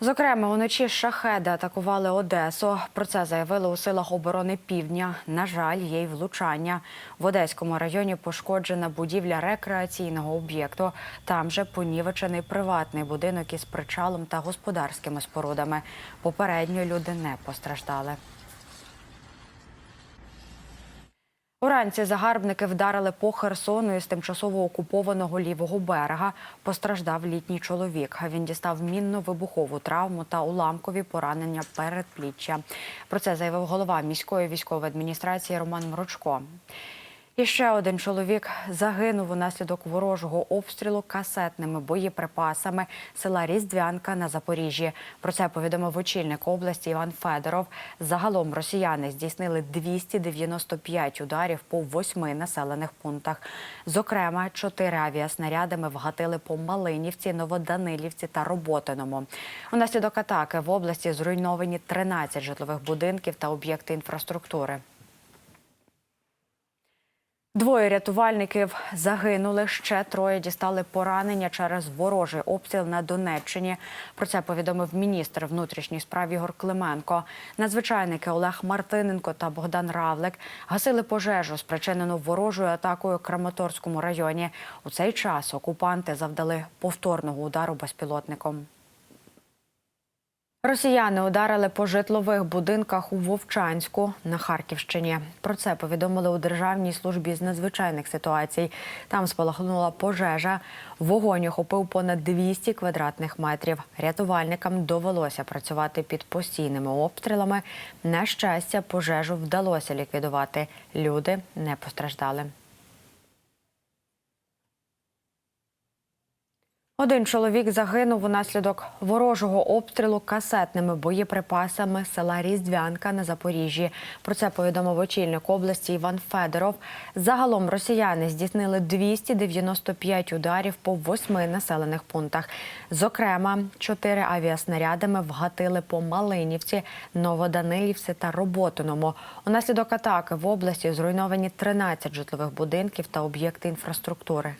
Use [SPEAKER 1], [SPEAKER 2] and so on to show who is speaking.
[SPEAKER 1] Зокрема, уночі шахеди атакували Одесу. Про це заявили у силах оборони Півдня. На жаль, є й влучання. В Одеському районі пошкоджена будівля рекреаційного об'єкту. Там же понівечений приватний будинок із причалом та господарськими спорудами. Попередньо люди не постраждали. Уранці загарбники вдарили по Херсону із тимчасово окупованого лівого берега. Постраждав літній чоловік. Він дістав мінно-вибухову травму та уламкові поранення передпліччя. Про це заявив голова міської військової адміністрації Роман Мрочко. І ще один чоловік загинув унаслідок ворожого обстрілу касетними боєприпасами села Різдвянка на Запоріжжі. Про це повідомив очільник області Іван Федоров. Загалом росіяни здійснили 295 ударів по восьми населених пунктах. Зокрема, чотири авіаснарядами вгатили по Малинівці, Новоданилівці та Роботиному. Унаслідок атаки в області зруйновані 13 житлових будинків та об'єкти інфраструктури. Двоє рятувальників загинули. Ще троє дістали поранення через ворожий обстріл на Донеччині. Про це повідомив міністр внутрішніх справ Ігор Клименко. Надзвичайники Олег Мартиненко та Богдан Равлик гасили пожежу, спричинену ворожою атакою у Краматорському районі. У цей час окупанти завдали повторного удару безпілотником. Росіяни ударили по житлових будинках у Вовчанську на Харківщині. Про це повідомили у Державній службі з надзвичайних ситуацій. Там спалахнула пожежа. Вогонь охопив понад 200 квадратних метрів. Рятувальникам довелося працювати під постійними обстрілами. На щастя, пожежу вдалося ліквідувати. Люди не постраждали. Один чоловік загинув унаслідок ворожого обстрілу касетними боєприпасами села Різдвянка на Запоріжжі. Про це повідомив очільник області Іван Федоров. Загалом росіяни здійснили 295 ударів по восьми населених пунктах. Зокрема, чотири авіаснарядами вгатили по Малинівці, Новоданилівці та Роботиному. Унаслідок атаки в області зруйновані 13 житлових будинків та об'єкти інфраструктури.